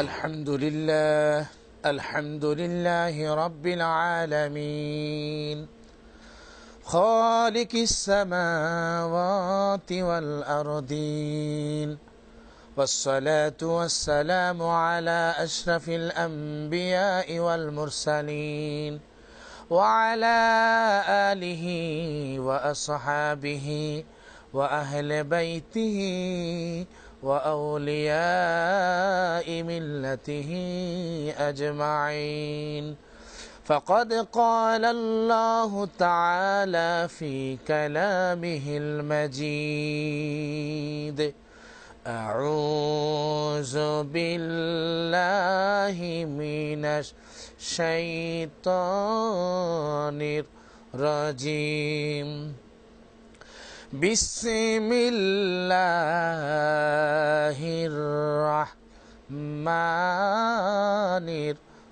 الحمد لله الحمد لله رب العالمين. خالق السماوات والأرضين. والصلاة والسلام على أشرف الأنبياء والمرسلين. وعلى آله وأصحابه وأهل بيته وأولياء ملته أجمعين. فقد قال الله تعالى في كلامه المجيد أعوذ بالله من الشيطان الرجيم. بسم الله الرحمن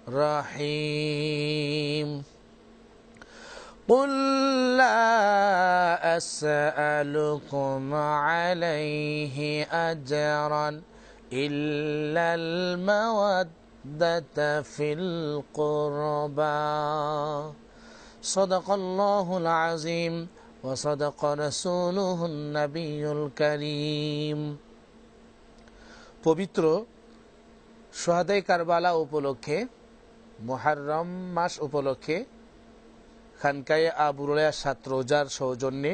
الرحيم قل لا أسألكم عليه أجرا إلا المودة في القربى صدق الله العظيم وصدق رسوله النبي الكريم পবিত্র সোহাদাই কারবালা উপলক্ষে মোহাররম মাস উপলক্ষে খানকায়ে আবুরুলিয়া সাত রোজার সৌজন্যে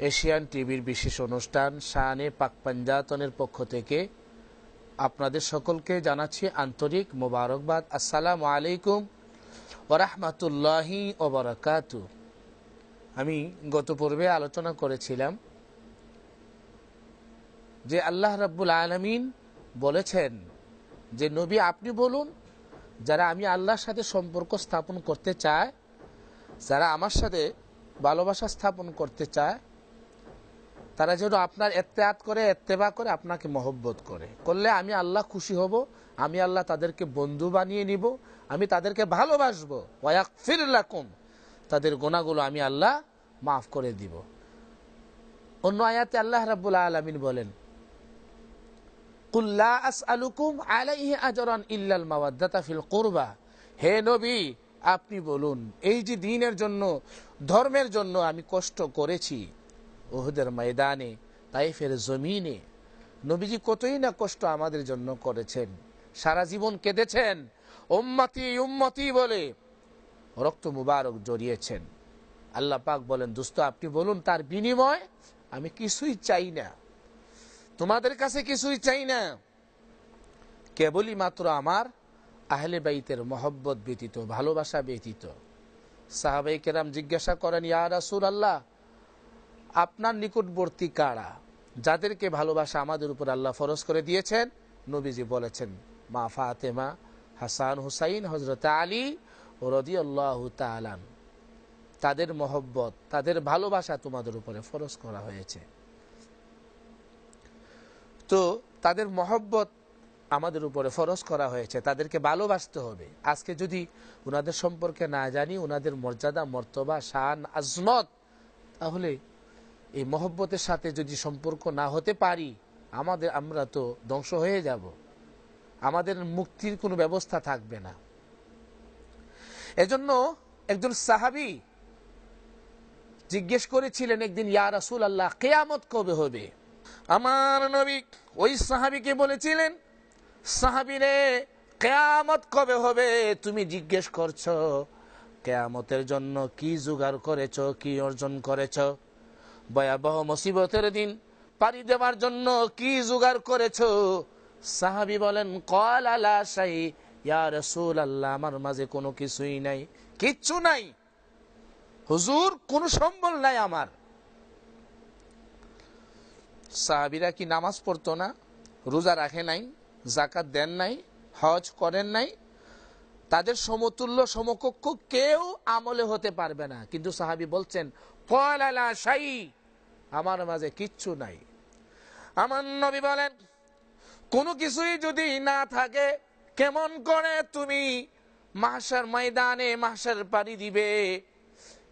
এশিয়ান টিভির বিশেষ অনুষ্ঠান শাহানে পাক পাঞ্জাতনের পক্ষ থেকে আপনাদের সকলকে জানাচ্ছি আন্তরিক মোবারকবাদ আসসালামু আলাইকুম ওরহমতুল্লাহি ওবরাকাতু আমি গত পূর্বে আলোচনা করেছিলাম যে আল্লাহ রাব্বুল আলমিন বলেছেন যে, নবী, আপনি বলুন, যারা আমি আল্লাহর সাথে সম্পর্ক স্থাপন করতে চায়, যারা আমার সাথে ভালোবাসা স্থাপন করতে চায়, তারা যেন আপনার এত্তেয়াত করে, এত্তেবা করে আপনাকে মহব্বত করে। করলে আমি আল্লাহ খুশি হব, আমি আল্লাহ তাদেরকে বন্ধু বানিয়ে নিব, আমি তাদেরকে ভালোবাসবো। ওয়াক লাকুম। তাদের গোনাগুলো আমি আল্লাহ মাফ করে দিব। অন্য আয়াতে আল্লাহ রাবুল আলমিন বলেন কুল্লা আলুকুম আলাইহি আজরান ইল্লাল মাওয়াদ্দাতা ফিল কুরবা। হে নবী, আপনি বলুন, এই যে দিনের জন্য, ধর্মের জন্য আমি কষ্ট করেছি। ওহুদের ময়দানে, তাইফের জমিনে, নবীজি কতই না কষ্ট আমাদের জন্য করেছেন। সারা জীবন কেঁদেছেন। উম্মতি উম্মতি বলে রক্ত মুবারক জড়িয়েছেন। আল্লাহ পাক বলেন, দোস্ত, আপনি বলুন, তার বিনিময় আমি কিছুই চাই না। তোমাদের কাছে কিছুই চাই না। কেবলই মাত্র আমার আহলে বাইতের মহব্বত ব্যতীত, ভালোবাসা ব্যতীত। সাহাবাই কেরাম জিজ্ঞাসা করেন, ইয়া রাসুল আল্লাহ আপনার নিকটবর্তী কারা? যাদেরকে ভালোবাসা আমাদের উপর আল্লাহ ফরজ করে দিয়েছেন? নবীজি বলেছেন, মা ফাতেমা হাসান হুসাইন হজরত আলী রদি আল্লাহ তালান তাদের মহব্বত, তাদের ভালোবাসা তোমাদের উপরে ফরজ করা হয়েছে। তো তাদের মহব্বত আমাদের উপরে ফরজ করা হয়েছে, তাদেরকে ভালোবাসতে হবে। আজকে যদি ওনাদের সম্পর্কে না জানি ওনাদের মর্যাদা, মর্তবা, শান, আজমত, তাহলে এই মহব্বতের সাথে যদি সম্পর্ক না হতে পারি, আমাদের, আমরা তো ধ্বংস হয়ে যাব। আমাদের মুক্তির কোনো ব্যবস্থা থাকবে না। এজন্য একজন সাহাবি জিজ্ঞেস করেছিলেন একদিন, ইয়া রাসুল আল্লাহ কেয়ামত কবে হবে? আমার নবী ওই সাহাবিকে বলেছিলেন সাহাবিরে কেয়ামত কবে হবে? তুমি জিজ্ঞেস করছ, কেয়ামতের জন্য কি জোগাড় করেছ, কি অর্জন করেছ? ভয়াবহ মুসিবতের দিন পাড়ি দেওয়ার জন্য কি জোগাড় করেছ? সাহাবি বলেন কল আলা সাই আল্লাহ আমার মাঝে কোনো কিছুই নাই, কিচ্ছু নাই। হুজুর, কোন সম্বল নাই আমার। সাহাবিরা কি নামাজ পড়তো না? রোজা রাখে নাই জাকাত দেন নাই, হজ করেন নাই। তাদের সমতুল্য, সমকক্ষ কেউ আমলে হতে পারবে না। কিন্তু সাহাবি বলছেন আমার মাঝে কিচ্ছু নাই। আমার নবী বলেন, কোনো কিছুই যদি না থাকে কেমন করে তুমি মাসার ময়দানে মাসার পানি দিবে?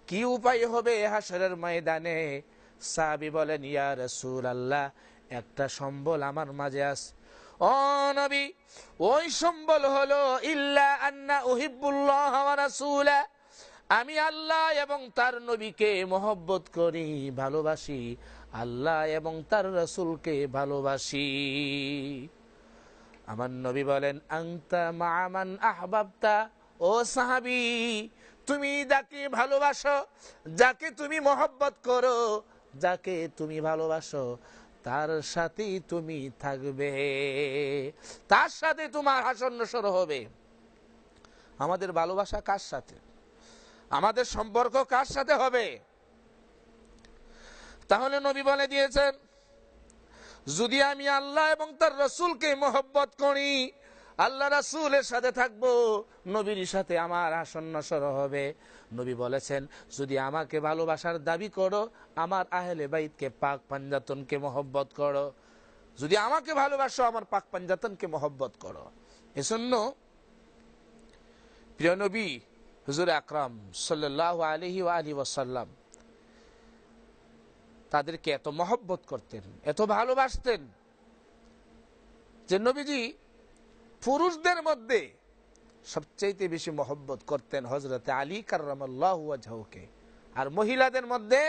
কি উপায় হবে হাসরের ময়দানে? সাবি বলেন, ইয়া রসুল আল্লাহ একটা সম্বল আমার মাঝে আস। ও নবী, ওই সম্বল হলো, ইল্লা আন্না উহিবুল্লাহ ওয়া রাসূলা। আমি আল্লাহ এবং তার নবীকে মহব্বত করি, ভালোবাসি। আল্লাহ এবং তার রসুলকে ভালোবাসি। আমার নবী বলেন আংতা মামান আহবাবতা। ও সাহাবি, তুমি যাকে ভালোবাসো, যাকে তুমি মহব্বত করো, যাকে তুমি ভালোবাসো, তার সাথেই তুমি থাকবে। তার সাথে তোমার হাসন নসর হবে। আমাদের ভালোবাসা কার সাথে? আমাদের সম্পর্ক কার সাথে হবে? তাহলে নবী বলে দিয়েছেন যদি আমি আল্লাহ এবং তার রসুলকে মোহব্বত করি, আল্লাহ রাসুলের সাথে থাকব, নবীর সাথে আমার আসন্ন সর হবে। নবী বলেছেন, যদি আমাকে ভালোবাসার দাবি করো, আমার আহলে বাইতকে পাক পাঞ্জাতনকে মহব্বত করো। যদি আমাকে ভালোবাসো, আমার পাক পাঞ্জাতনকে মহব্বত করো। এজন্য প্রিয় নবী, হুজুর আকরাম সাল্লাহ আলহি আলী ওয়াসাল্লাম তাদেরকে এত মহব্বত করতেন, এত ভালোবাসতেন যে নবীজি পুরুষদের মধ্যে সবচাইতে বেশি মহব্বত করতেন হজরতে আলী কার্লামকে আর মহিলাদের মধ্যে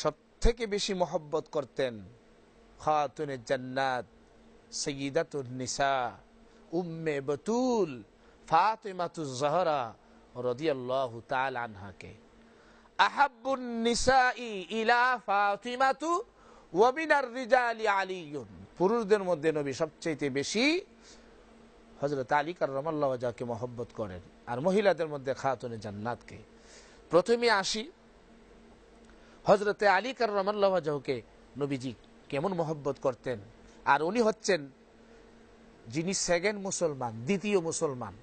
সব থেকে বেশি মহব্বত করতেন খাতুনে জান্নাত সঈদাতুল নিসা, উম্মে বতুল, ফাতেমাতুজ জহরা রদিয়াল্লাহু তাআলা আনহাকে। পুরুষদের মধ্যে নবী সবচেয়ে বেশি হজরত আলী কাররামাল্লাহু ওয়াজহাকে মহব্বত করেন আর মহিলাদের মধ্যে খাতুনে জান্নাতকে। প্রথমে আসি হজরতে আলী কাররামাল্লাহু ওয়াজহাকে নবীজি কেমন মহব্বত করতেন? আর উনি হচ্ছেন যিনি সেকেন্ড মুসলমান, দ্বিতীয় মুসলমান।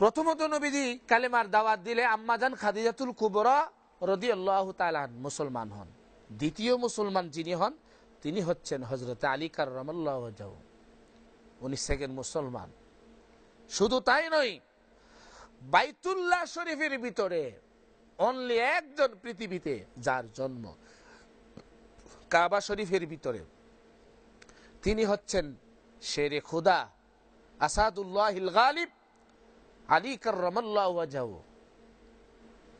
প্রথমত নবীজি কালেমার দাওয়াত দিলে আম্মাজান খাদিজাতুল কুবরা রদি আল্লাহ তালান মুসলমান হন। দ্বিতীয় মুসলমান যিনি হন, তিনি হচ্ছেন হজরত আলী কার্লাহ উনি সেকেন্ড মুসলমান। শুধু তাই নয়, বাইতুল্লাহ শরীফের ভিতরে অনলি একজন পৃথিবীতে যার জন্ম কাবা শরীফের ভিতরে, তিনি হচ্ছেন শেরে খুদা আসাদুল্লাহ গালিব। আলী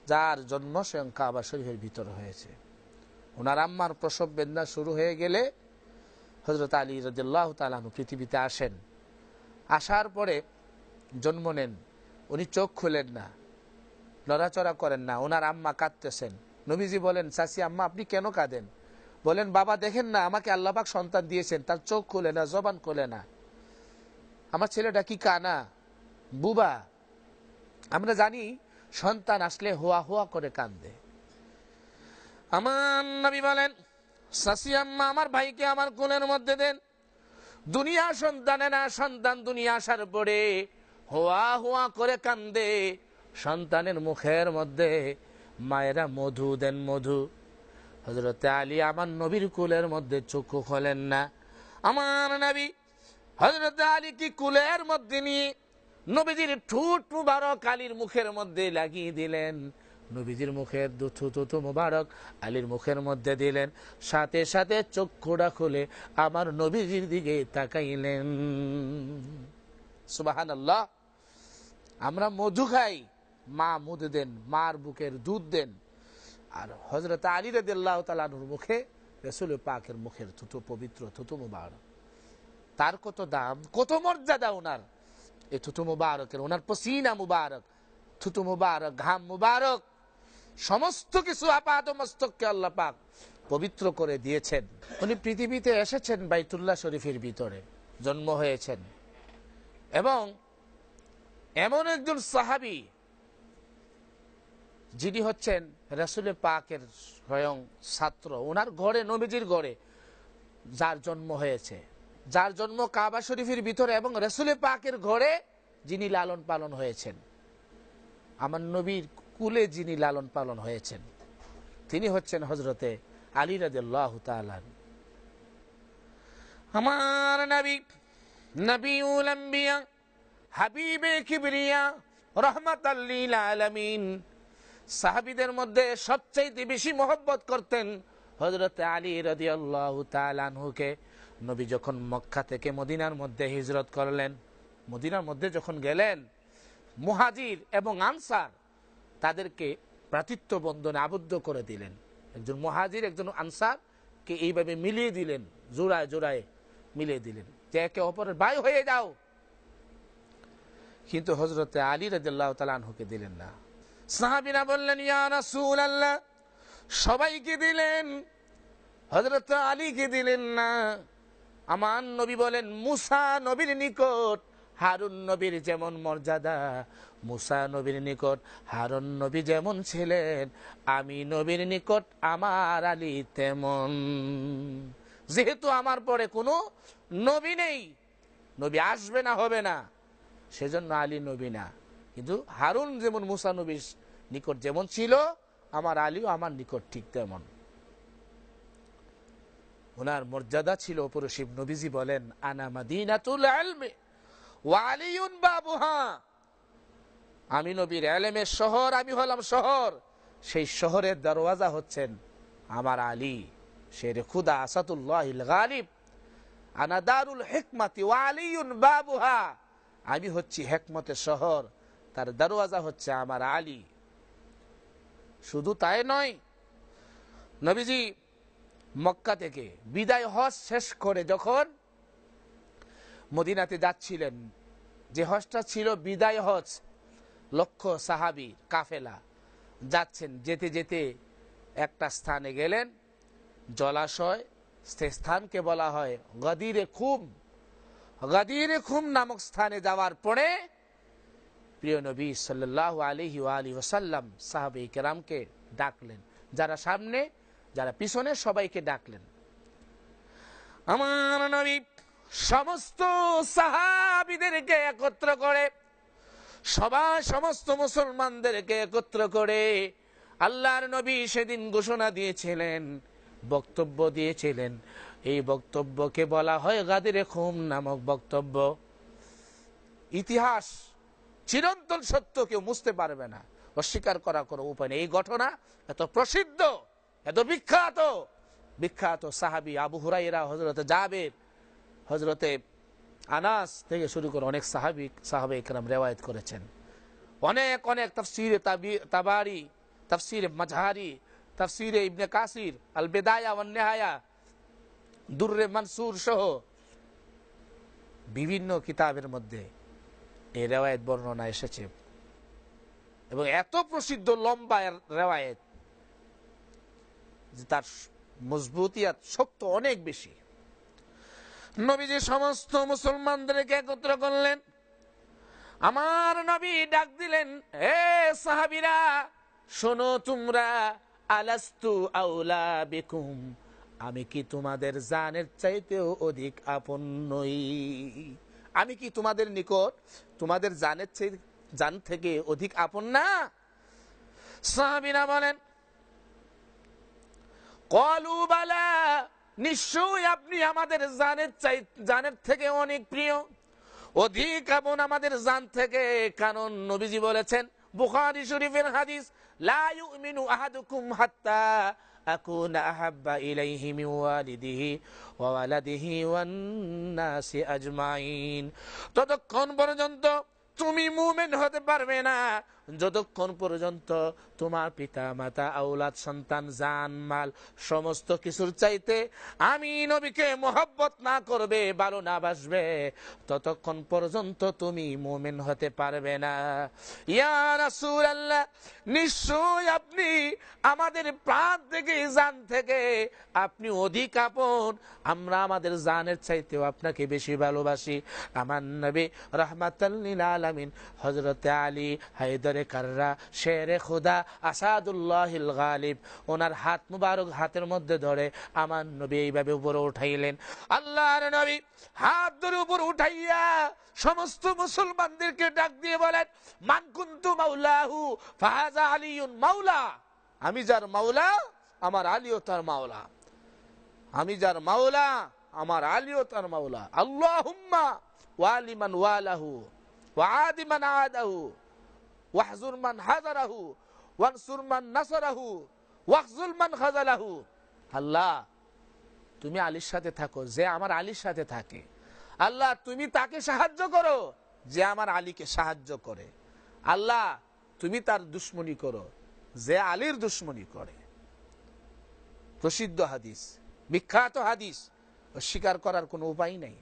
যার জন্ম স্বয়ং কাবা শরীফের ভিতর হয়েছে। ওনার আম্মার প্রসব বেদনা শুরু হয়ে গেলে হজরত আলী রাজ্লাহ তালানু পৃথিবীতে আসেন। আসার পরে জন্ম নেন। উনি চোখ খুলেন না, নড়াচড়া করেন না। ওনার আম্মা কাঁদতেছেন। নবীজি বলেন চাষি আম্মা, আপনি কেন কাঁদেন? বলেন, বাবা, দেখেন না, আমাকে আল্লাহবাক সন্তান দিয়েছেন, তার চোখ খুলে না, জবান খুলে না। আমার ছেলেটা কি কানা? বুবা? আমরা জানি সন্তান আসলে হোয়া হোয়া করে কান্দে। আমার নবী বলেন আম্মা, আমার ভাইকে আমার কোলের মধ্যে দেন। দুনিয়া সন্তানে না, সন্তান দুনিয়া আসার পরে হোয়া হোয়া করে কান্দে। সন্তানের মুখের মধ্যে মায়েরা মধু দেন মধু। হজরতে আলী আমার নবীর কুলের মধ্যে চক্ষু খোলেন না। আমার নবী হজরত আলী কি কুলের মধ্যে নিয়ে নবীজির ঠুট মুবারক আলীর মুখের মধ্যে লাগিয়ে দিলেন। নবীজির মুখের দুথু তুথু মুবারক আলীর মুখের মধ্যে দিলেন। সাথে সাথে চক্ষুটা খুলে আমার নবীজির দিকে তাকাইলেন। সুবাহান আল্লাহ আমরা মধু খাই, মা মধু দেন, মার বুকের দুধ দেন। আর হজরত আলী রদুল্লাহ তালানুর মুখে রসুল পাকের মুখের থুতু পবিত্র থুতু মুবারক। তার কত দাম, কত মর্যাদা ওনার। এই থুতু মুবারকের ওনার পসিনা মুবারক থুতু মুবারক, ঘাম মুবারক, সমস্ত কিছু আপাত মস্তককে আল্লাহ পাক পবিত্র করে দিয়েছেন। উনি পৃথিবীতে এসেছেন বাইতুল্লাহ শরীফের ভিতরে, জন্ম হয়েছেন। এবং এমন একজন সাহাবি, যিনি হচ্ছেন রাসুলে পাকের স্বয়ং ছাত্র, ওনার ঘরে, নবীজির ঘরে, যার জন্ম হয়েছে। যার জন্ম কাবা শরীফের ভিতরে এবং রসুলে পাকের ঘরে যিনি লালন পালন হয়েছেন। আমার নবীর কুলে যিনি লালন পালন হয়েছেন, তিনি হচ্ছেন হজরতে আলী রাজ্লাহ আমার নবী, নবীউল আম্বিয়া, হাবিবে কিবরিয়া রহমত আলমিন। সাহাবিদের মধ্যে সবচেয়ে বেশি মহব্বত করতেন হজরত আলী রাজি আল্লাহ তালানহুকে নবী যখন মক্কা থেকে মদিনার মধ্যে হিজরত করলেন, মদিনার মধ্যে যখন গেলেন, মুহাজির এবং আনসার তাদেরকে প্রাতিত্ব বন্ধনে আবদ্ধ করে দিলেন। একজন মহাজির, একজন আনসারকে এইভাবে মিলিয়ে দিলেন, জোড়ায় জোড়ায় মিলিয়ে দিলেন যে একে অপরের ভাই হয়ে যাও। কিন্তু হজরতে আলী রাজিল্লাহ তালানহুকে দিলেন না। সাহাবিনা বললেন রাসূলুল্লাহ, সবাইকে দিলেন হজরত আলীকে দিলেন না। আমার নবী বলেন, মুসা নবীর নিকট, হারুন নবীর যেমন মর্যাদা, মুসা নবীর নিকট, হারুন নবী যেমন ছিলেন, আমি নবীর নিকট, আমার আলী তেমন। যেহেতু আমার পরে কোনো নবী নেই, নবী আসবে না, হবে না, সেজন্য আলী নবী না। কিন্তু হারুন যেমন মুসা নবীর নিকট যেমন ছিল, আমার আলীও আমার নিকট ঠিক তেমন। ওনার মর্যাদা ছিল অপরশিব নবীজি বলেন, আনা মাদিনাতুল আলমে বাবুহা। আমি নবীর এলেমের শহর, আমি হলাম শহর। সেই শহরের দরওয়াজা হচ্ছেন আমার আলী, শের খুদা আসাতুল্লাহ গালিব। আনা দারুল হেকমাতি ওয়ালিউন বাবুহা। আমি হচ্ছি হেকমতের শহর, তার দরওয়াজা হচ্ছে আমার আলী। শুধু তাই নয়, নবীজি মক্কা থেকে বিদায় হজ শেষ করে যখন মদিনাতে যাচ্ছিলেন, যে হজটা ছিল বিদায় হজ, লক্ষ সাহাবি, কাফেলা যাচ্ছেন, যেতে যেতে একটা স্থানে গেলেন, জলাশয়, সে স্থানকে বলা হয় গদিরে খুম। গদিরে খুম নামক স্থানে যাওয়ার পরে প্রিয় নবী সাল্লাহ আলহি আলী ওসাল্লাম সাহাবে কেরামকে ডাকলেন, যারা সামনে যারা পিছনে সবাইকে ডাকলেন। আমার নবী সমস্ত সাহাবিদেরকে একত্র করে সবাই সমস্ত মুসলমানদেরকে একত্র করে আল্লাহর নবী সেদিন ঘোষণা দিয়েছিলেন, বক্তব্য দিয়েছিলেন। এই বক্তব্যকে বলা হয় গাদিরে খুম নামক বক্তব্য। ইতিহাস চিরন্তন সত্য কেউ মুছতে পারবে না। অস্বীকার করা কোনো উপায় নেই। এই ঘটনা এত প্রসিদ্ধ। এত বিখ্যাত বিখ্যাত সাহাবি আবু হুরাইরা হজরতে জাবের হজরতে আনাস থেকে শুরু করে অনেক সাহাবি, সাহাবে একরাম রেওয়ায়ত করেছেন। অনেক অনেক তফসিরে তাবারি, তফসিরে মাজহারি, তফসিরে ইবনে কাসির আল বেদায়া ওয়ান্নেহায়া, দুর্রে মনসুর সহ বিভিন্ন কিতাবের মধ্যে এই রেওয়ায়ত বর্ণনা এসেছে। এবং এত প্রসিদ্ধ লম্বা রেওয়ায়ত যে তার মজবুতিয়াত শক্ত অনেক বেশি। নবীজি সমস্ত মুসলমানদেরকে একত্র করলেন। আমার নবী ডাক দিলেন হে সাহাবিরা, শোনো তোমরা, আলাস্তু আউলা বেকুম, আমি কি তোমাদের জানের চাইতেও অধিক আপন নই? আমি কি তোমাদের নিকট, তোমাদের জানের চাইতে জান থেকে অধিক আপন না? সাহাবিরা বলেন কলু বালা, নিশ্চয়ই আপনি আমাদের জানের চাই, জানের থেকে অনেক প্রিয়। অধিক আপন আমাদের জান থেকে কারণ নবীজি বলেছেন, বুখারি শরীফের হাদিস হাত্তা ওয়া আজমাইন। ততক্ষণ পর্যন্ত তুমি মুমিন হতে পারবে না। যতক্ষণ পর্যন্ত তোমার পিতা, মাতা আউলাদ সন্তান, জান, মাল সমস্ত কিছুর চাইতে আমি নবীকে মোহব্বত না করবে, ভালো না বাসবে, ততক্ষণ পর্যন্ত তুমি মুমিন হতে পারবে না। ইয়া রাসূলুল্লাহ নিশ্চয় আপনি আমাদের প্রাণ থেকে, জান থেকে আপনি অধিক আপন। আমরা আমাদের জানের চাইতেও আপনাকে বেশি ভালোবাসি। আমার নবী রহমাতাল্লিল আলামিন হযরতে আলী হায়দারে কাররা, শেরে খুদা, আসাদুল্লাহিল গালিব। ওনার হাত মুবারক হাতের মধ্যে ধরে আমার নবী এইভাবে উপরে উঠাইলেন। আল্লাহর নবী হাত ধরে উপর উঠাইয়া সমস্ত মুসলমানদেরকে ডাক দিয়ে বলেন মানকুন্তু মাউলাহু ফাহাজা আলিউন মাওলা। আমি যার মাওলা, আমার আলীও তার মাওলা। আমি যার মাওলা, আমার আলীও তার মাওলা। আল্লাহুম্মা ওয়ালিমান ওয়ালাহু, ওয়াদিমান আদাহু। ওয়াহজুর মান হাজারাহু ওয়ানসুর মান নাসরাহু ওয়াখজুল মান খাজালাহু আল্লাহ, তুমি আলীর সাথে থাকো, যে আমার আলীর সাথে থাকে। আল্লাহ, তুমি তাকে সাহায্য করো, যে আমার আলীকে সাহায্য করে। আল্লাহ, তুমি তার দুশ্মনী করো, যে আলীর দুশ্মনী করে। প্রসিদ্ধ হাদিস, বিখ্যাত হাদিস, অস্বীকার করার কোনো উপায় নাই।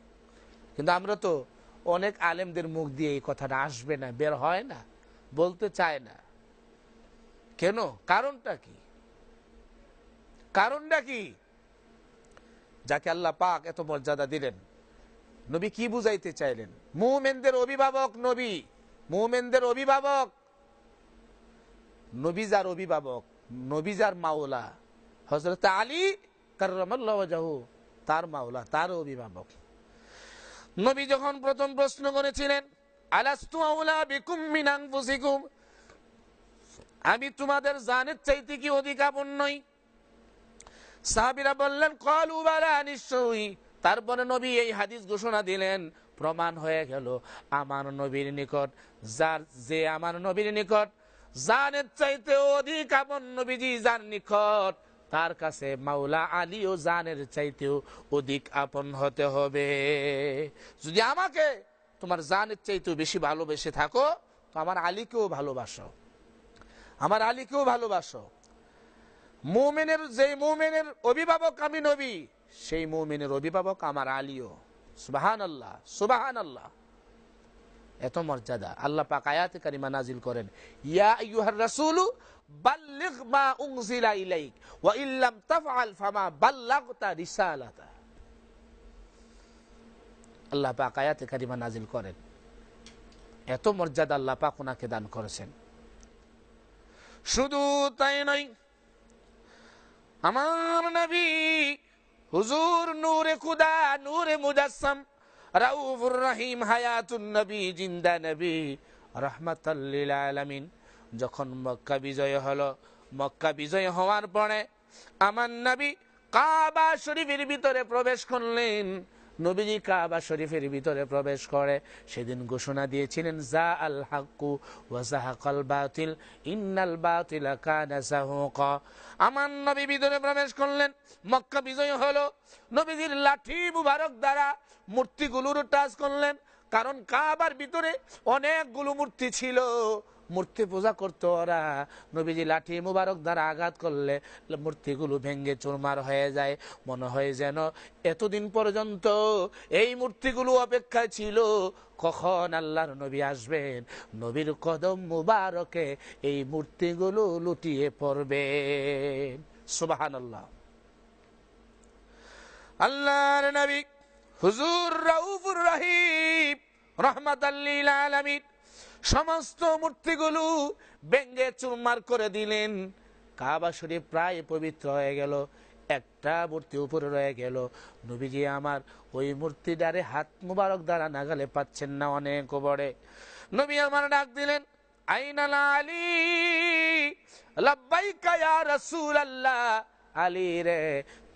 কিন্তু আমরা তো অনেক আলেমদের মুখ দিয়ে এই কথাটা আসবে না, বের হয় না। বলতে চায় না। কেন? কারণটা কি? কারণটা কি? যাকে আল্লাহ পাক এত মর্যাদা দিলেন, নবী কি বুঝাইতে চাইলেন? মুমেনদের অভিভাবক নবী, মুমেনদের অভিভাবক। নবীজার অভিভাবক নবীজার মাওলা হজরত আলী কার্লাহু তার মাওলা তার অভিভাবক। নবী যখন প্রথম প্রশ্ন করেছিলেন আলাস্তু আউলা বিকুম মিন আনফুসিকুম। আমি তোমাদের জানের চাইতে কি অধিকাপন নই। সাহাবিরা বললেন, কলু বালা নিশ্চয়ই। তারপরে নবী এই হাদিস ঘোষণা দিলেন, প্রমাণ হয়ে গেল আমার নবীর নিকট। যার যে আমার নবীর নিকট জানের চাইতে অধিক আপন নবীজি যার নিকট, তার কাছে মাওলা আলী ও জানের চাইতেও অধিক আপন হতে হবে। যদি আমাকে তোমার জানের চাইতেও বেশি ভালোবেসে থাকো, তো আমার আলীকেও ভালোবাসো। আমার আলীকেও ভালোবাসো। মোমেনের যে মোমেনের অভিভাবক আমি নবী, সেই মোমেনের অভিভাবক আমার আলীও। সুবাহান আল্লাহ সুবাহান আল্লাহ এত মর্যাদা। আল্লাহ পাক আয়াতে কারিমা নাজিল করেন, ইয়া আইয়ুহার রাসূলু বাল্লিগ মা উনজিলা ইলাইক, ওয়া ইল্লাম তাফআল ফামা বাল্লাগতা রিসালাতা। আল্লাহ পাক আয়াতে কারিমা নাজিল করেন। এত মর্যাদা আল্লাহ পাক ওনাকে দান করেছেন। শুধু তাই নয়, আমার নবী হুজুর নূরে খুদা, নূরে মুজাসসাম, রাউফুর রহিম, হায়াতুন নবী, জিন্দা নবী রহমাতাল্লিল আলামিন, যখন মক্কা বিজয় হলো, মক্কা বিজয় হওয়ার পরে আমার নবী কাবা শরীফের ভিতরে প্রবেশ করলেন। নবীজি কাবা শরীফের ভিতরে প্রবেশ করে। সেদিন ঘোষণা দিয়েছিলেন জা আল হাক্কু ওয়াজাহাকাল বাতিল, ইন্নাল বাতিল আমার নবী ভিতরে প্রবেশ করলেন। মক্কা বিজয় হলো। নবীজির লাঠি মুবারক দ্বারা মূর্তিগুলোর টাচ করলেন। কারণ কাবার ভিতরে অনেকগুলো মূর্তি ছিল। মূর্তি পূজা করতো ওরা। নবীজি লাঠি মুবারক দ্বারা আঘাত করলে মূর্তিগুলো ভেঙ্গে চুরমার হয়ে যায়। মনে হয় যেন এতদিন পর্যন্ত এই মূর্তিগুলো অপেক্ষায় ছিল। কখন আল্লাহর নবী আসবেন? নবীর কদম মুবারকে এই মূর্তিগুলো লুটিয়ে পড়বে সুবাহান আল্লাহ আল্লাহর নবী হুজুর রাউফুর রাহিম রহমাত আলামিন সমস্ত মূর্তিগুলো ব্যঙ্গে চুরমার করে দিলেন। কাবা শরীফ প্রায় পবিত্র হয়ে গেল, একটা মূর্তি উপরে রয়ে গেল। নবীজি আমার, ওই মূর্তিটারে হাত মুবারক দ্বারা নাগালে পাচ্ছেন না অনেক বড়ে নবী আমার ডাক দিলেন, আইনাল আলী, লাব্বাইকা ইয়া রাসূলুল্লাহ। আলী রে,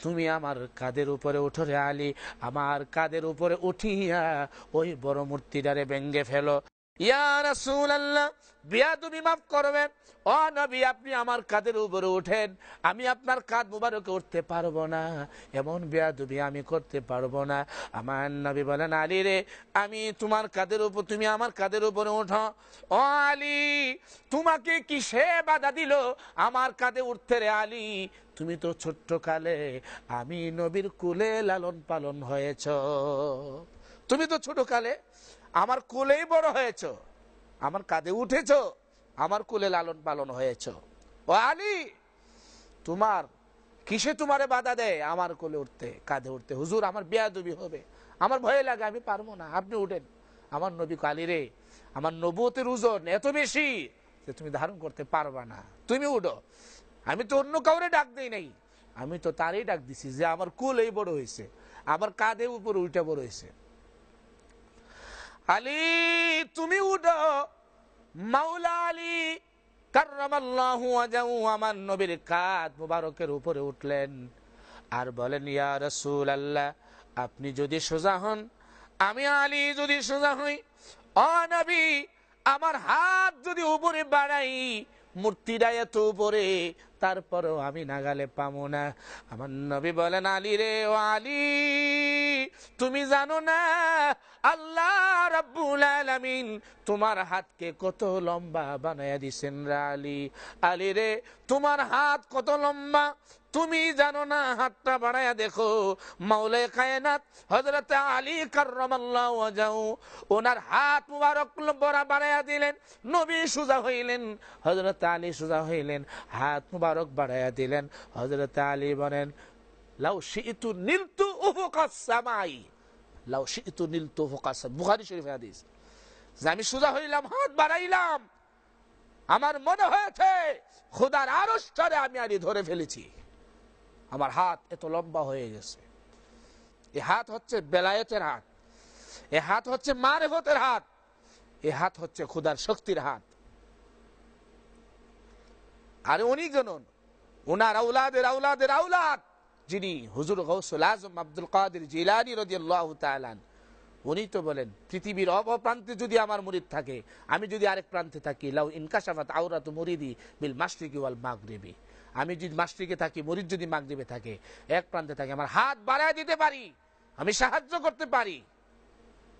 তুমি আমার কাদের উপরে উঠো রে আলী। আমার কাদের উপরে উঠিয়া ওই বড় মূর্তিটারে ব্যঙ্গে ফেলো। করবেন। ও আপনি আমার কাদের উপরে ওঠেন আমি আপনার কাঁধ মুবারকে উঠতে পারব না। এমন বিয়া তুমি আমি করতে পারব না। আমার নবী বলেন, আলী রে, আমি তোমার কাদের উপর, তুমি আমার কাদের উপরে ওঠো ও আলী, তোমাকে কিসে বাধা দিল? আমার কাঁধে উঠতে রে আলী, তুমি তো ছোট্ট কালে আমি নবীর কুলে লালন পালন হয়েছ। তুমি তো ছোট কালে আমার কোলেই বড় হয়েছ। আমার কাঁধে উঠেছ, আমার কোলে লালন পালন হয়েছ। ও আলী, তোমার, কিসে তোমারে বাধা দেয় আমার কোলে উঠতে, কাঁধে উঠতে? হুজুর, আমার বেয়াদবি হবে। আমার ভয় লাগে, আমি পারব না। আপনি উঠেন। আমার নবী কালী রে, আমার নবতের ওজন এত বেশি যে তুমি ধারণ করতে পারবা না। তুমি উঠো। আমি তো অন্য কাউরে ডাক দিই নাই। আমি তো তারই ডাক দিছি যে আমার কুল এই বড় হয়েছে। আমার কাঁধে উপর উল্টা বড় হয়েছে। আলী, তুমি উঠো। মাওলা আলী আমার নবীর কাত মুবারকের উপরে উঠলেন। আর বলেন, ইয়া রসুল আল্লাহ আপনি যদি সোজা হন, আমি আলী যদি সোজা হই অনবী আমার হাত যদি উপরে বাড়াই মূর্তিটা এত উপরে, তারপরেও আমি নাগালে পামো না। আমার নবী বলেন, আলী রে ও আলী, তুমি জানো না, আল্লাহ রাব্বুল আলামিন তোমার হাতকে কত লম্বা বানায়া দিছেন রা আলী। আলী রে, তোমার হাত কত লম্বা তুমি জানো না? হাতটা বাড়ায়া দেখো। মাওলে কায়নাত হযরত আলী ওয়াজাহু। ওনার হাত মুবারক বড় বাড়ায়া দিলেন। নবী সুজা হইলেন। হযরত আলী সুজা হইলেন। হাত মুবারক বাড়ায়া দিলেন। হযরত আলী বলেন, লাউ শিইতু নিলতু উফুকাস সামাই। লাউ শিইতু নিলতু উফুকাস বুখারী শরীফ হাদিস। যে আমি সুজা হইলাম, হাত বাড়াইলাম। আমার মনে হয়েছে, খোদার আরস্টারে আমি আলী ধরে ফেলেছি। আমার হাত এত লম্বা হয়ে গেছে। এ হাত হচ্ছে বেলায়েতের হাত। এ হাত হচ্ছে মারেফতের হাত। এ হাত হচ্ছে খুদার শক্তির হাত। আর উনি গণন উনার আউলাদের আউলাদের আউলাদ, যিনি হুজুর গৌসুল আজম আব্দুল কাদের জিলানি রদিয়াল্লাহু তাআলান উনি তো বলেন, পৃথিবীর অপপ্রান্তে যদি আমার মুরিদ থাকে, আমি যদি আরেক প্রান্তে থাকি, লাউ ইনকাশাফাত আওরাত মুরিদি বিল মাশরিকি ওয়াল মাগরিবি। আমি যদি মাস্ট্রিকে থাকি মরিদ যদি মাগরিবে থাকে, এক প্রান্তে থাকে, আমার হাত বাড়ায় দিতে পারি, আমি সাহায্য করতে পারি।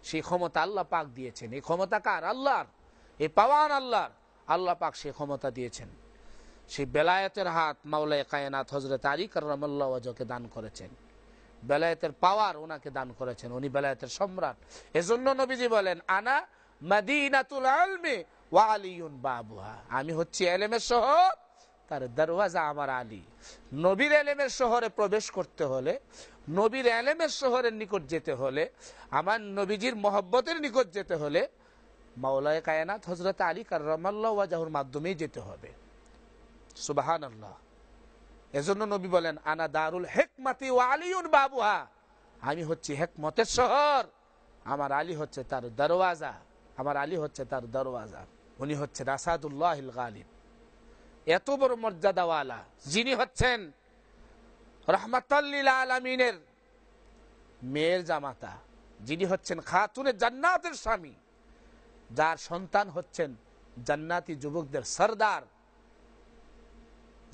সেই ক্ষমতা আল্লাহ পাক দিয়েছেন। এই ক্ষমতা কার? আল্লাহর। এই পাওয়ান আল্লাহর। আল্লাহ পাক সেই ক্ষমতা দিয়েছেন। সেই বেলায়েতের হাত মাওলায় কায়নাত হজরত রহমাল্লাহ ওয়াজকে দান করেছেন। বেলায়েতের পাওয়ার ওনাকে দান করেছেন। উনি বেলায়েতের সম্রাট। এজন্য নবীজি বলেন, আনা মাদিনাতুল আলমে ওয়া আলিউন বাবুহা। আমি হচ্ছি এলেমের শহর। তার দরওয়াজা আমার আলী। নবীর এলেমের শহরে প্রবেশ করতে হলে, নবীর এলেমের শহরের নিকট যেতে হলে, আমার নবীজির মহব্বতের নিকট যেতে হলে মাওলায় কায়নাত হজরত আলী কার্লাহ ওয়াজাহুর মাধ্যমেই যেতে হবে। সুবাহান আল্লাহ এজন্য নবী বলেন, আনা দারুল হেকমাতি ও আলিউন বাবুহা। আমি হচ্ছি হেকমতের শহর। আমার আলী হচ্ছে তার দরওয়াজা। আমার আলী হচ্ছে তার দরওয়াজা। উনি হচ্ছে রাসাদুল্লাহ গালিব। এত বড় মর্যাদাওয়ালা। যিনি হচ্ছেন রহমাতাল্লিল আলমিনের মেয়ের জামাতা। যিনি হচ্ছেন খাতুনের জান্নাতের স্বামী। যার সন্তান হচ্ছেন জান্নাতি যুবকদের সর্দার।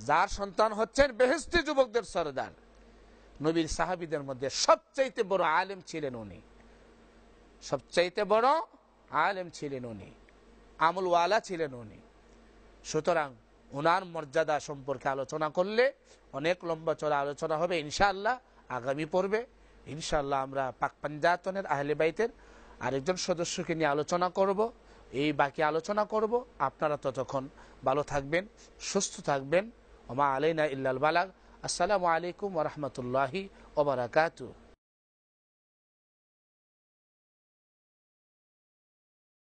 যার সন্তান হচ্ছেন বেহেস্তি যুবকদের সর্দার। নবীর সাহাবিদের মধ্যে সবচাইতে বড় আলেম ছিলেন উনি। সবচাইতে বড় আলেম ছিলেন উনি। আমলওয়ালা ছিলেন উনি। সুতরাং ওনার মর্যাদা সম্পর্কে আলোচনা করলে অনেক লম্বা চড়া আলোচনা হবে, ইনশাআল্লাহ, আগামী পর্বে। ইনশাআল্লাহ আমরা পাক পাঞ্জাতনের আহলে বাইতের আরেকজন সদস্যকে নিয়ে আলোচনা করব। এই বাকি আলোচনা করব। আপনারা ততক্ষণ ভালো থাকবেন, সুস্থ থাকবেন। ওমা আলাইনা ইল্লাল বালাগ। আসসালামু আলাইকুম ওরহমতুল্লাহি ওবরাকাতু